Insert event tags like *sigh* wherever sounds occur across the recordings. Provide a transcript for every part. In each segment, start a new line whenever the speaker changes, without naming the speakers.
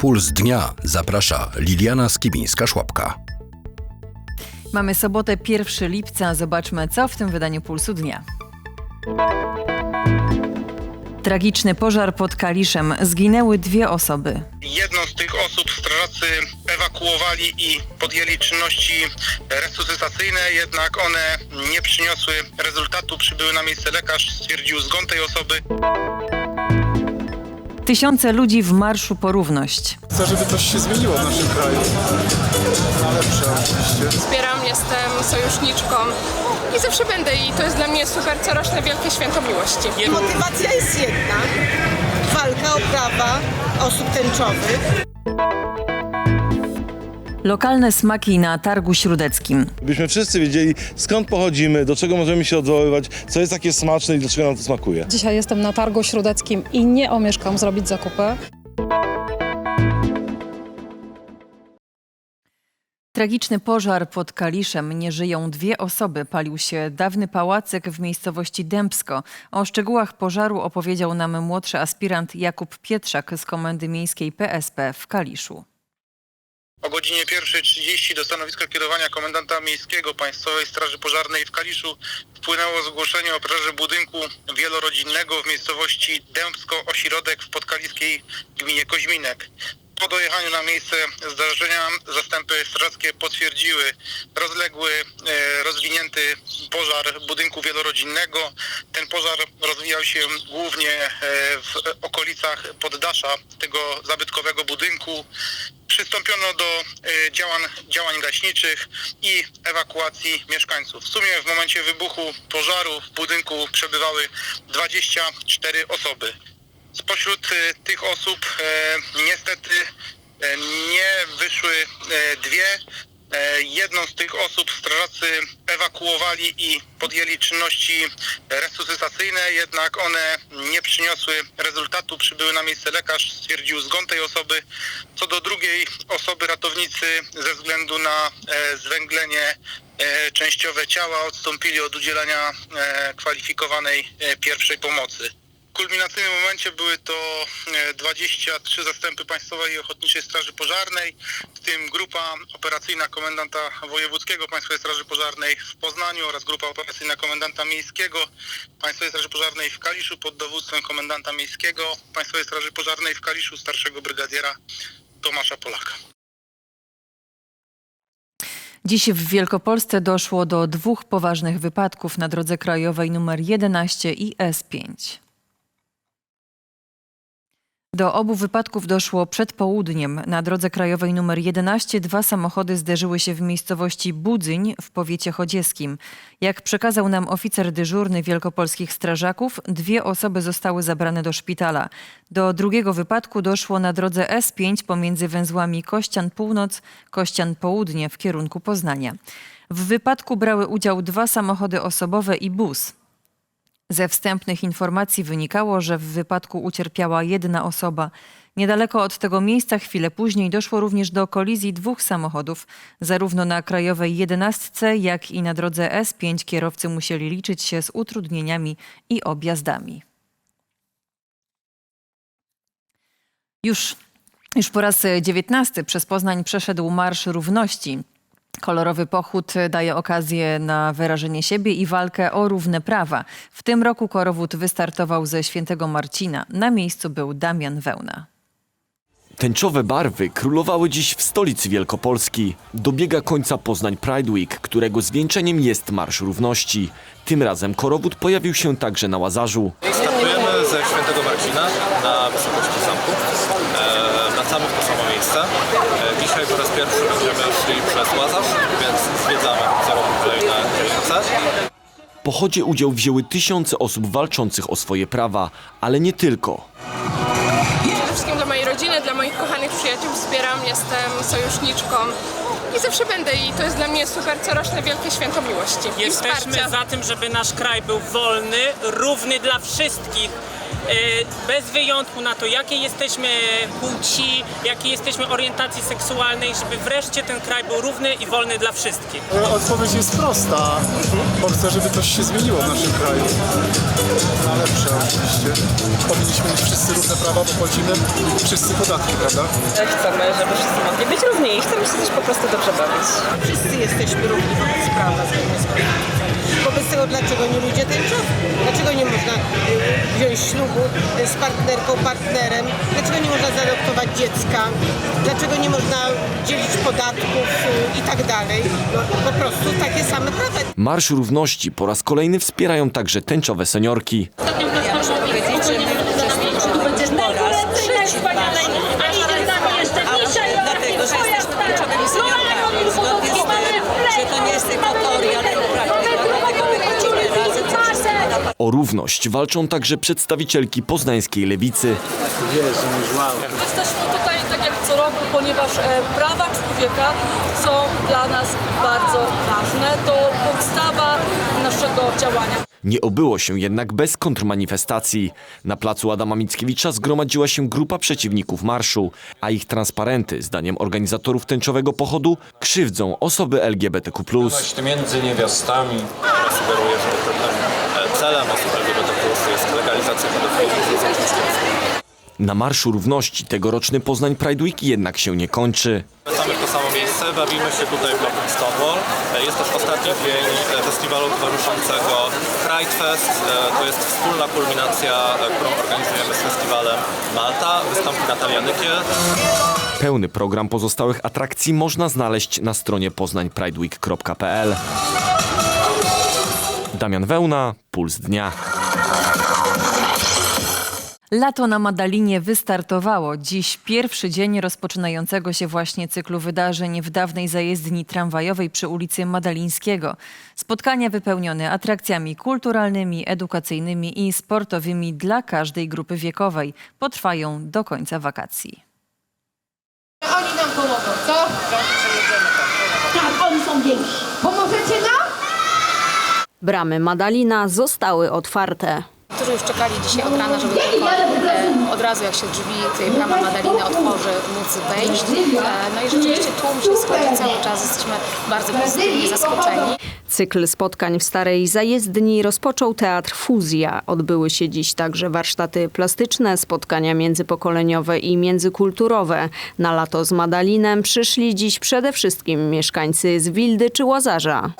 Puls dnia zaprasza Liliana Skibińska-Szłapka.
Mamy sobotę 1 lipca. Zobaczmy, co w tym wydaniu Pulsu Dnia. Tragiczny pożar pod Kaliszem. Zginęły dwie osoby.
Jedną z tych osób strażacy ewakuowali i podjęli czynności resuscytacyjne, jednak one nie przyniosły rezultatu. Przybyły na miejsce lekarz, stwierdził zgon tej osoby.
Tysiące ludzi w marszu po równość.
Chcę, żeby coś się zmieniło w naszym kraju. Na lepsze oczywiście.
Wspieram, jestem sojuszniczką i zawsze będę i to jest dla mnie super coroczne Wielkie Święto Miłości.
Motywacja jest jedna. Walka o prawa osób tęczowych.
Lokalne smaki na targu śródeckim.
Byśmy wszyscy wiedzieli skąd pochodzimy, do czego możemy się odwoływać, co jest takie smaczne i dlaczego nam to smakuje.
Dzisiaj jestem na targu śródeckim i nie omieszkam zrobić zakupy.
Tragiczny pożar pod Kaliszem. Nie żyją dwie osoby. Palił się dawny pałacyk w miejscowości Dębsko. O szczegółach pożaru opowiedział nam młodszy aspirant Jakub Pietrzak z Komendy Miejskiej PSP w Kaliszu.
O godzinie 1.30 do stanowiska kierowania komendanta miejskiego Państwowej Straży Pożarnej w Kaliszu wpłynęło zgłoszenie o pożarze budynku wielorodzinnego w miejscowości Dębsko Ośrodek w podkaliskiej gminie Koźminek. Po dojechaniu na miejsce zdarzenia zastępy strażackie potwierdziły rozległy, e, rozwinięty pożar budynku wielorodzinnego. Ten pożar rozwijał się głównie e, w okolicach poddasza tego zabytkowego budynku. Przystąpiono do e, działań, działań gaśniczych i ewakuacji mieszkańców. W sumie w momencie wybuchu pożaru w budynku przebywały 24 osoby. Spośród e, tych osób e, niestety e, nie wyszły dwie. Jedną z tych osób strażacy ewakuowali i podjęli czynności resuscytacyjne, jednak one nie przyniosły rezultatu. Przybyły na miejsce lekarz, stwierdził zgon tej osoby. Co do drugiej osoby ratownicy ze względu na zwęglenie częściowe ciała odstąpili od udzielania kwalifikowanej pierwszej pomocy. Kulminacyjnym momencie były to e, 23 zastępy Państwowej i Ochotniczej Straży Pożarnej, w tym grupa operacyjna komendanta wojewódzkiego Państwowej Straży Pożarnej w Poznaniu oraz grupa operacyjna komendanta miejskiego Państwowej Straży Pożarnej w Kaliszu pod dowództwem komendanta miejskiego Państwowej Straży Pożarnej w Kaliszu starszego brygadiera Tomasza Polaka.
Dziś w Wielkopolsce doszło do dwóch poważnych wypadków na drodze krajowej nr 11 i S5. Do obu wypadków doszło przed południem. Na drodze krajowej nr 11 dwa samochody zderzyły się w miejscowości Budzyń w powiecie chodzieskim. Jak przekazał nam oficer dyżurny wielkopolskich strażaków, dwie osoby zostały zabrane do szpitala. Do drugiego wypadku doszło na drodze S5 pomiędzy węzłami Kościan Północ, Kościan Południe w kierunku Poznania. W wypadku brały udział dwa samochody osobowe i bus. Ze wstępnych informacji wynikało, że w wypadku ucierpiała jedna osoba. Niedaleko od tego miejsca chwilę później doszło również do kolizji dwóch samochodów. Zarówno na krajowej 11, jak i na drodze S5 kierowcy musieli liczyć się z utrudnieniami i objazdami. Już, już po raz dziewiętnasty przez Poznań przeszedł Marsz Równości. Kolorowy pochód daje okazję na wyrażenie siebie i walkę o równe prawa. W tym roku korowód wystartował ze Świętego Marcina. Na miejscu był Damian Wełna.
Tęczowe barwy królowały dziś w stolicy Wielkopolski. Dobiega końca Poznań Pride Week, którego zwieńczeniem jest Marsz Równości. Tym razem korowód pojawił się także na Łazarzu.
Startujemy ze Świętego Marcina na wysokości zamku. E, wracamy w to samo miejsce. E, dzisiaj po raz pierwszy będziemy szli przez Łazarz, więc zwiedzamy co roku kolejne dzielnice.
W pochodzie udział wzięły tysiące osób walczących o swoje prawa, ale nie tylko.
Przede wszystkim dla mojej rodziny, dla moich kochanych przyjaciół wspieram, jestem sojuszniczką i zawsze będę i to jest dla mnie super coroczne Wielkie Święto Miłości i
Jesteśmy
wsparcia.
za tym, żeby nasz kraj był wolny, równy dla wszystkich bez wyjątku na to, jakie jesteśmy płci, jakiej jesteśmy orientacji seksualnej, żeby wreszcie ten kraj był równy i wolny dla wszystkich.
Odpowiedź jest prosta, bo chcę, żeby coś się zmieniło w naszym kraju. Na lepsze oczywiście. Powinniśmy mieć wszyscy równe prawa, bo płacimy wszyscy podatki, prawda?
Chcemy, żeby wszyscy mogli być równi i chcemy się też po prostu dobrze bawić.
Wszyscy jesteśmy równi wobec prawa zgodnie z konstytucją. Wobec tego dlaczego nie ludzie tęczowi? Dlaczego nie można y, wziąć ślubu y, z partnerką, partnerem? Dlaczego nie można zaadoptować dziecka? Dlaczego nie można dzielić podatków y, i tak dalej? No, po prostu takie same prawa.
Marsz Równości po raz kolejny wspierają także tęczowe seniorki. O równość walczą także przedstawicielki poznańskiej lewicy.
Jesteśmy tutaj tak jak co roku, ponieważ e, prawa człowieka są dla nas bardzo ważne. To podstawa naszego działania.
Nie obyło się jednak bez kontrmanifestacji. Na placu Adama Mickiewicza zgromadziła się grupa przeciwników marszu, a ich transparenty, zdaniem organizatorów tęczowego pochodu, krzywdzą osoby LGBTQ+.
między niewiastami. Sugeruję, że e, celem osób LGBT jest legalizacja pedofilii.
Na Marszu Równości tegoroczny Poznań Pride Week jednak się nie kończy.
Wracamy w to samo miejsce, bawimy się tutaj w bloku Stonewall. E, Jest też ostatni dzień e, festiwalu towarzyszącego Pride Fest. E, To jest wspólna kulminacja, którą organizujemy z festiwalem Malta. Wystąpi Natalia Nykiel.
Pełny program pozostałych atrakcji można znaleźć na stronie poznańprideweek.pl. Damian Wełna, Puls Dnia.
Lato na Madalinie wystartowało. Dziś pierwszy dzień rozpoczynającego się właśnie cyklu wydarzeń w dawnej zajezdni tramwajowej przy ulicy Madalińskiego. Spotkania wypełnione atrakcjami kulturalnymi, edukacyjnymi i sportowymi dla każdej grupy wiekowej potrwają do końca wakacji.
Oni nam pomogą, co? Tak, oni są więksi.
Bramy Madalina zostały otwarte.
Którzy już czekali dzisiaj od rana, żeby tylko e, od razu jak się drzwi tej bramy Madaliny otworzy, móc wejść. E, no i rzeczywiście tłum się schodzi cały czas, jesteśmy bardzo pozytywnie zaskoczeni.
Cykl spotkań w Starej Zajezdni rozpoczął Teatr Fuzja. Odbyły się dziś także warsztaty plastyczne, spotkania międzypokoleniowe i międzykulturowe. Na lato z Madalinem przyszli dziś przede wszystkim mieszkańcy z Wildy czy Łazarza.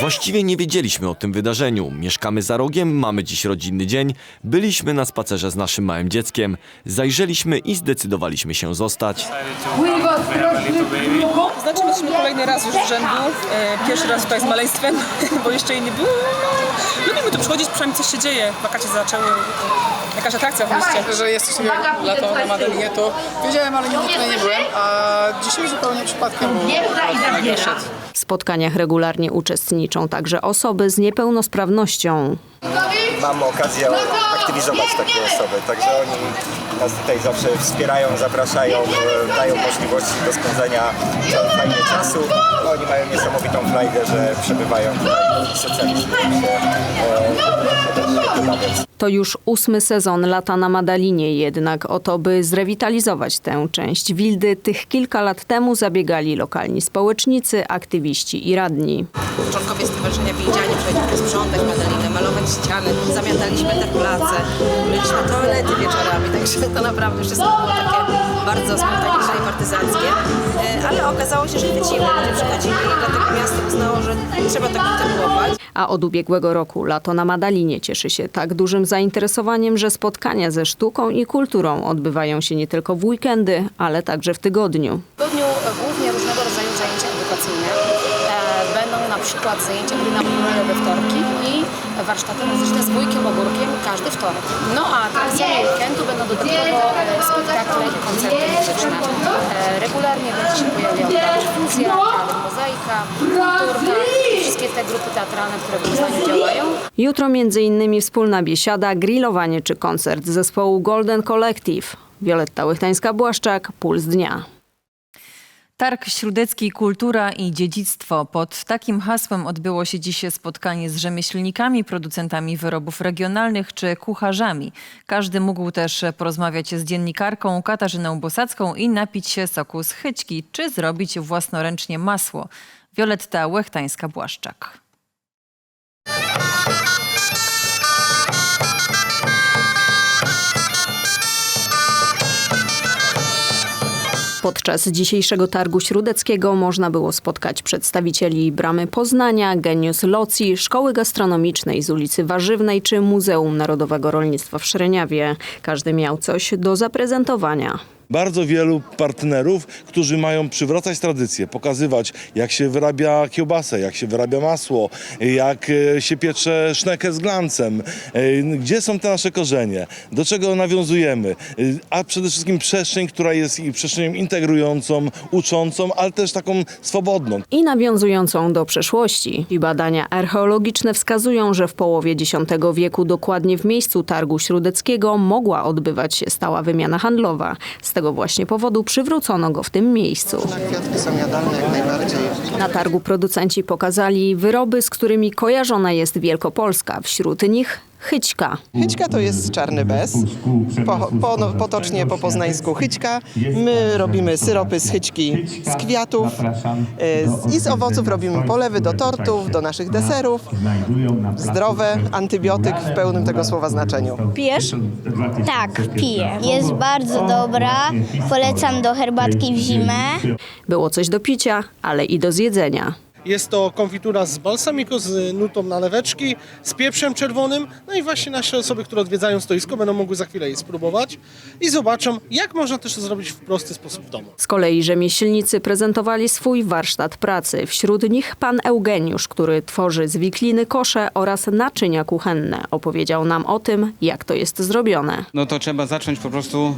Właściwie nie wiedzieliśmy o tym wydarzeniu. Mieszkamy za rogiem, mamy dziś rodzinny dzień. Byliśmy na spacerze z naszym małym dzieckiem. Zajrzeliśmy i zdecydowaliśmy się zostać.
Znaczy, jesteśmy kolejny raz już z rzędu. E, Pierwszy raz tutaj z maleństwem, *laughs* bo jeszcze jej nie było. Lubimy tu przychodzić, przynajmniej coś się dzieje. Wakacje zaczęły, jakaś atrakcja w mieście.
Że jest coś takiego jak lato na Madalinie, to wiedziałem, ale nigdy tutaj nie byłem, a dzisiaj zupełnie przypadkiem, bo akurat wyszedł.
W spotkaniach regularnie uczestniczą także osoby z niepełnosprawnością.
Mamy okazję aktywizować takie osoby, także oni nas tutaj zawsze wspierają, zapraszają, e, dają możliwości do spędzania fajnie czasu. No, Oni mają niesamowitą frajdę, że przebywają się. e.
To już ósmy sezon Lata na Madalinie, jednak o to, by zrewitalizować tę część Wildy, tych kilka lat temu zabiegali lokalni społecznicy, aktywiści i radni.
Członkowie Stowarzyszenia Wiedziani przychodzili sprzątać Madalinę, malować ściany, zamiataliśmy te place, myliśmy toalety wieczorami, także to naprawdę wszystko było takie bardzo spontaniczne i partyzanckie. E, Ale okazało się, że chwycimy, ludzie przychodzili i dlatego miasto uznało, że trzeba to kontynuować.
A od ubiegłego roku Lato na Madalinie cieszy się tak dużym zainteresowaniem, że spotkania ze sztuką i kulturą odbywają się nie tylko w weekendy, ale także w tygodniu.
W tygodniu głównie różnego rodzaju zajęcia edukacyjne. E, Będą na przykład zajęcia kulinarne we wtorki warsztaty muzyczne z wujkiem ogórkiem każdy wtorek. No a atrakcjami weekendu będą dodatkowo spektakle i koncerty muzyczne. E, Regularnie będzie się pojawiał Teatr Fuzja, Mozaika, Kulturka, wszystkie te grupy teatralne, które w Poznaniu działają.
Jutro innymi wspólna biesiada, grillowanie czy koncert zespołu Golden Collective. Wioletta Łychtańska-Błaszczak, Puls Dnia.
Targ Śródecki Kultura i Dziedzictwo. Pod takim hasłem odbyło się dziś spotkanie z rzemieślnikami, producentami wyrobów regionalnych czy kucharzami. Każdy mógł też porozmawiać z dziennikarką Katarzyną Bosacką i napić się soku z chyćki, czy zrobić własnoręcznie masło. Wioletta Łechtańska-Błaszczak.
Podczas dzisiejszego targu śródeckiego można było spotkać przedstawicieli Bramy Poznania, Genius Locji, Szkoły Gastronomicznej z ulicy Warzywnej czy Muzeum Narodowego Rolnictwa w Szreniawie. Każdy miał coś do zaprezentowania.
Bardzo wielu partnerów, którzy mają przywracać tradycję, pokazywać jak się wyrabia kiełbasę, jak się wyrabia masło, jak e, się piecze sznekę z glancem, e, gdzie są te nasze korzenie, do czego nawiązujemy, e, a przede wszystkim przestrzeń, która jest i przestrzenią integrującą, uczącą, ale też taką swobodną.
I nawiązującą do przeszłości. I badania archeologiczne wskazują, że w połowie X wieku dokładnie w miejscu targu śródeckiego mogła odbywać się stała wymiana handlowa. Z tego właśnie powodu przywrócono go w tym miejscu.
Kwiatki są jadalne jak najbardziej.
Na targu producenci pokazali wyroby, z którymi kojarzona jest Wielkopolska. Wśród nich chyćka.
Chyćka to jest czarny bez, po, po, no, potocznie po poznańsku chyćka. My robimy syropy z chyćki z kwiatów z- i z owoców robimy polewy do tortów, do naszych deserów. Zdrowe, antybiotyk w pełnym tego słowa znaczeniu.
Pijesz? Tak, piję. Jest bardzo dobra. Polecam do herbatki w zimę.
Było coś do picia, ale i do zjedzenia.
Jest to konfitura z balsamiku, z nutą naleweczki, z pieprzem czerwonym. No i właśnie nasze osoby, które odwiedzają stoisko, będą mogły za chwilę jej spróbować i zobaczą, jak można też to zrobić w prosty sposób w domu.
Z kolei rzemieślnicy prezentowali swój warsztat pracy. Wśród nich pan Eugeniusz, który tworzy z wikliny kosze oraz naczynia kuchenne. Opowiedział nam o tym, jak to jest zrobione.
No to trzeba zacząć po prostu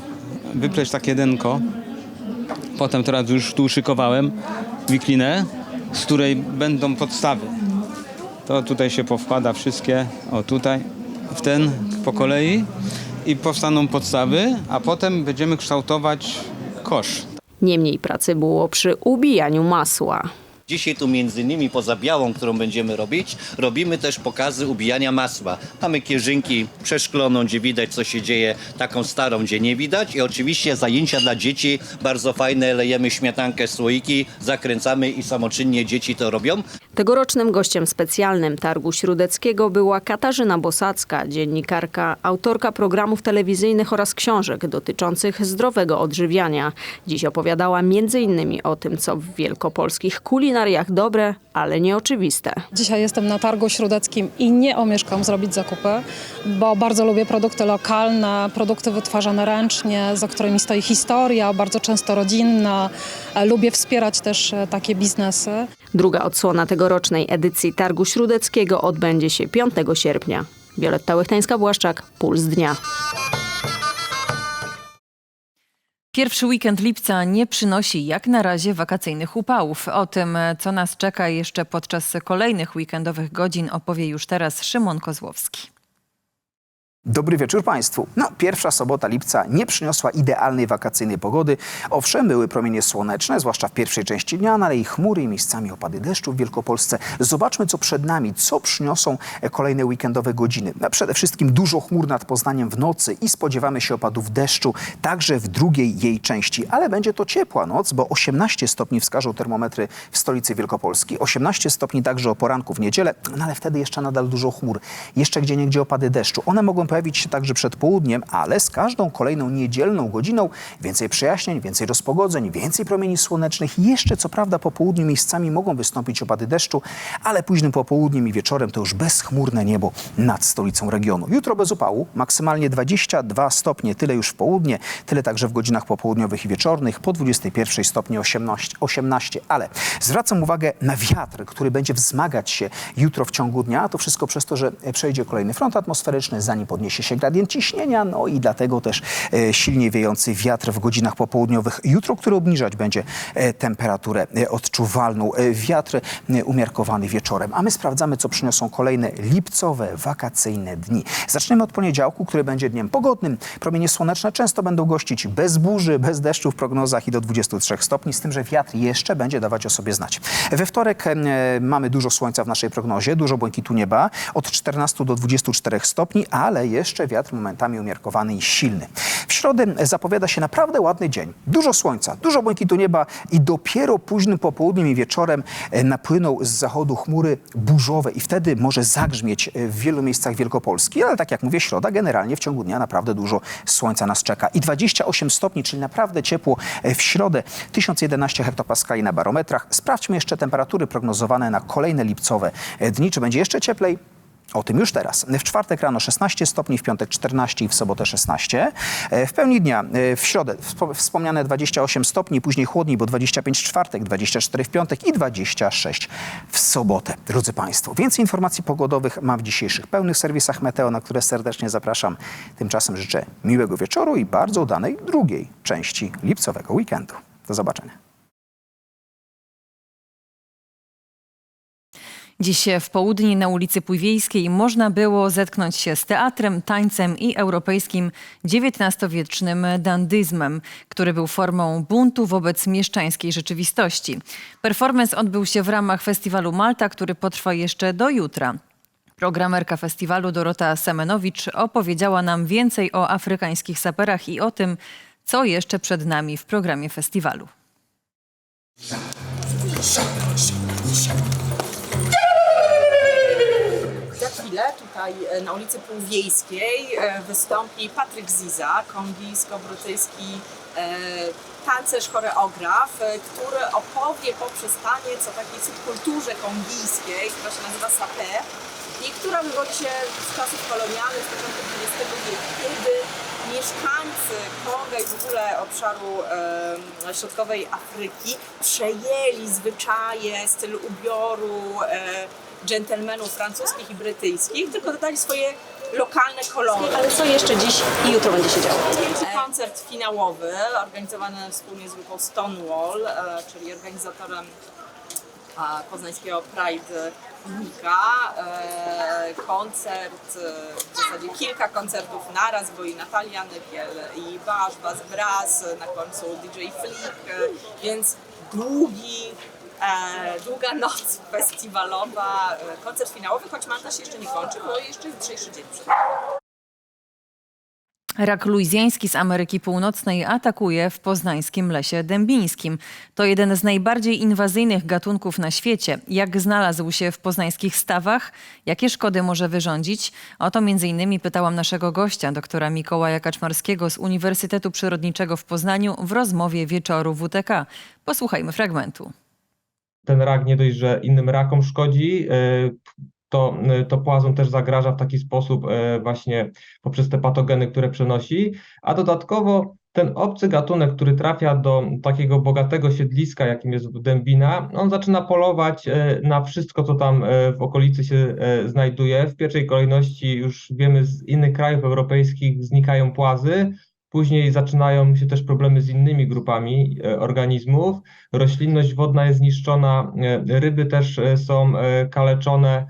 wypleć takie denko. Potem teraz już tu szykowałem wiklinę, z której będą podstawy. To tutaj się powkłada wszystkie, o tutaj, w ten po kolei i powstaną podstawy, a potem będziemy kształtować kosz.
Niemniej pracy było przy ubijaniu masła.
Dzisiaj tu między innymi poza białą, którą będziemy robić, robimy też pokazy ubijania masła. Mamy kierzynki przeszkloną, gdzie widać co się dzieje, taką starą, gdzie nie widać i oczywiście zajęcia dla dzieci, bardzo fajne, lejemy śmietankę, słoiki, zakręcamy i samoczynnie dzieci to robią.
Tegorocznym gościem specjalnym Targu Śródeckiego była Katarzyna Bosacka, dziennikarka, autorka programów telewizyjnych oraz książek dotyczących zdrowego odżywiania. Dziś opowiadała m.in. o tym, co w wielkopolskich kulinariach dobre, ale nieoczywiste.
Dzisiaj jestem na targu śródeckim i nie omieszkam zrobić zakupy, bo bardzo lubię produkty lokalne, produkty wytwarzane ręcznie, za którymi stoi historia, bardzo często rodzinna. Lubię wspierać też e, takie biznesy.
Druga odsłona tegorocznej edycji Targu Śródeckiego odbędzie się 5 sierpnia. Wioletta Łechtańska-Błaszczak, Puls Dnia.
Pierwszy weekend lipca nie przynosi jak na razie wakacyjnych upałów. O tym, co nas czeka jeszcze podczas kolejnych weekendowych godzin opowie już teraz Szymon Kozłowski.
Dobry wieczór Państwu. No, pierwsza sobota lipca nie przyniosła idealnej wakacyjnej pogody. Owszem, były promienie słoneczne, zwłaszcza w pierwszej części dnia, no, ale i chmury i miejscami opady deszczu w Wielkopolsce. Zobaczmy, co przed nami, co przyniosą e, kolejne weekendowe godziny. No, przede wszystkim dużo chmur nad Poznaniem w nocy i spodziewamy się opadów deszczu, także w drugiej jej części. Ale będzie to ciepła noc, bo 18 stopni wskażą termometry w stolicy Wielkopolski, 18 stopni także o poranku w niedzielę, no ale wtedy jeszcze nadal dużo chmur. Jeszcze gdzie niegdzie opady deszczu. One mogą pojawić się także przed południem, ale z każdą kolejną niedzielną godziną więcej przejaśnień, więcej rozpogodzeń, więcej promieni słonecznych. Jeszcze co prawda po południu miejscami mogą wystąpić opady deszczu, ale późnym popołudniem i wieczorem to już bezchmurne niebo nad stolicą regionu. Jutro bez upału, maksymalnie 22 stopnie, tyle już w południe, tyle także w godzinach popołudniowych i wieczornych, po 21 stopnie 18, 18. Ale zwracam uwagę na wiatr, który będzie wzmagać się jutro w ciągu dnia, to wszystko przez to, że przejdzie kolejny front atmosferyczny, zanim po podniesie się gradient ciśnienia, no i dlatego też e, silnie wiejący wiatr w godzinach popołudniowych jutro, który obniżać będzie e, temperaturę e, odczuwalną. Wiatr umiarkowany wieczorem. A my sprawdzamy, co przyniosą kolejne lipcowe, wakacyjne dni. Zaczniemy od poniedziałku, który będzie dniem pogodnym. Promienie słoneczne często będą gościć bez burzy, bez deszczu w prognozach i do 23 stopni, z tym, że wiatr jeszcze będzie dawać o sobie znać. We wtorek mamy dużo słońca w naszej prognozie, dużo błękitu nieba, od 14 do 24 stopni, ale jeszcze wiatr momentami umiarkowany i silny. W środę zapowiada się naprawdę ładny dzień. Dużo słońca, dużo błękitu nieba i dopiero późnym popołudniem i wieczorem e, napłyną z zachodu chmury burzowe i wtedy może zagrzmieć e, w wielu miejscach Wielkopolski, ale tak jak mówię, środa generalnie w ciągu dnia naprawdę dużo słońca nas czeka. I 28 stopni, czyli naprawdę ciepło e, w środę, 1011 hektopaskali na barometrach. Sprawdźmy jeszcze temperatury prognozowane na kolejne lipcowe dni. Czy będzie jeszcze cieplej? O tym już teraz. W czwartek rano 16 stopni, w piątek 14 i w sobotę 16. E, W pełni dnia e, w środę wspo- wspomniane 28 stopni, później chłodniej, bo 25 w czwartek, 24 w piątek i 26 w sobotę. Drodzy Państwo, więcej informacji pogodowych mam w dzisiejszych pełnych serwisach Meteo, na które serdecznie zapraszam. Tymczasem życzę miłego wieczoru i bardzo udanej drugiej części lipcowego weekendu. Do zobaczenia.
Dziś w południe na ulicy Pójwiejskiej można było zetknąć się z teatrem, tańcem i europejskim XIX-wiecznym dandyzmem, który był formą buntu wobec mieszczańskiej rzeczywistości. Performance odbył się w ramach festiwalu Malta, który potrwa jeszcze do jutra. Programerka festiwalu Dorota Semenowicz opowiedziała nam więcej o afrykańskich saperach i o tym, co jeszcze przed nami w programie festiwalu.
Chwilę tutaj e, na ulicy Półwiejskiej e, wystąpi Patryk Ziza, kongijsko-brytyjski e, tancerz, choreograf, który opowie poprzez taniec o takiej subkulturze kongijskiej, która się nazywa sapé i która wywodzi się z czasów kolonialnych, z początku XX wieku, kiedy mieszkańcy Konga i w ogóle obszaru e, środkowej Afryki przejęli zwyczaje, styl ubioru e, dżentelmenów francuskich i brytyjskich, tylko dodali swoje lokalne kolory.
Ale co jeszcze dziś i jutro będzie się działo?
Wielki koncert finałowy organizowany wspólnie z grupą Stonewall, e, czyli organizatorem a, poznańskiego Pride Weeka. E, koncert, e, w zasadzie kilka koncertów naraz, bo i Natalia Nykiel, i Basz, Bas Bras, na końcu DJ Flick, e, więc długi, e, długa noc festiwalowa, e, koncert finałowy, choć mandaż się jeszcze nie kończy, bo jeszcze jutrzejszy dzień przed.
Rak luizjański z Ameryki Północnej atakuje w poznańskim lesie dębińskim. To jeden z najbardziej inwazyjnych gatunków na świecie. Jak znalazł się w poznańskich stawach? Jakie szkody może wyrządzić? O to między innymi pytałam naszego gościa, doktora Mikołaja Kaczmarskiego z Uniwersytetu Przyrodniczego w Poznaniu w rozmowie wieczoru WTK. Posłuchajmy fragmentu.
Ten rak nie dość, że innym rakom szkodzi, y, to, y, to płazom też zagraża w taki sposób y, właśnie poprzez te patogeny, które przenosi, a dodatkowo ten obcy gatunek, który trafia do takiego bogatego siedliska, jakim jest dębina, on zaczyna polować na wszystko, co tam w okolicy się znajduje. W pierwszej kolejności już wiemy z innych krajów europejskich znikają płazy, Później zaczynają się też problemy z innymi grupami e, organizmów. Roślinność wodna jest zniszczona, e, ryby też e, są kaleczone,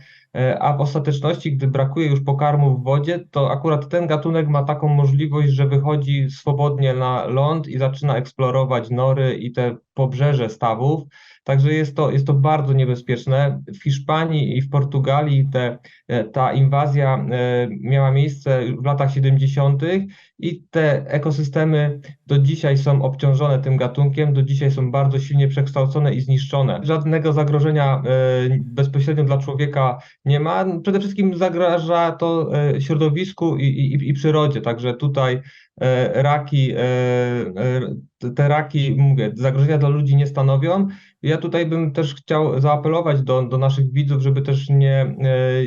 a w ostateczności, gdy brakuje już pokarmu w wodzie, to akurat ten gatunek ma taką możliwość, że wychodzi swobodnie na ląd i zaczyna eksplorować nory i te pobrzeże stawów. Także jest to, jest to bardzo niebezpieczne. W Hiszpanii i w Portugalii te, e, ta inwazja e, miała miejsce w latach 70. i te ekosystemy do dzisiaj są obciążone tym gatunkiem, do dzisiaj są bardzo silnie przekształcone i zniszczone. Żadnego zagrożenia e, bezpośrednio dla człowieka nie ma. Przede wszystkim zagraża to środowisku i, i, i przyrodzie, także tutaj raki, te raki, mówię, zagrożenia dla ludzi nie stanowią. Ja tutaj bym też chciał zaapelować do, do naszych widzów, żeby też nie, e,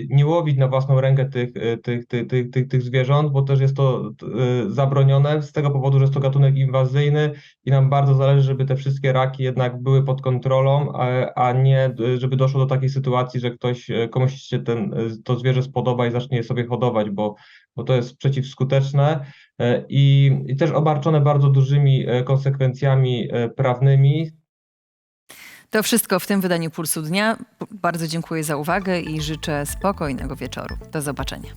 nie łowić na własną rękę tych, e, tych, tych, tych, tych, tych zwierząt, bo też jest to e, zabronione z tego powodu, że jest to gatunek inwazyjny i nam bardzo zależy, żeby te wszystkie raki jednak były pod kontrolą, a, a nie żeby doszło do takiej sytuacji, że ktoś, komuś się ten, to zwierzę spodoba i zacznie je sobie hodować, bo bo to jest przeciwskuteczne i, i też obarczone bardzo dużymi konsekwencjami prawnymi.
To wszystko w tym wydaniu Pulsu Dnia. Bardzo dziękuję za uwagę i życzę spokojnego wieczoru. Do zobaczenia.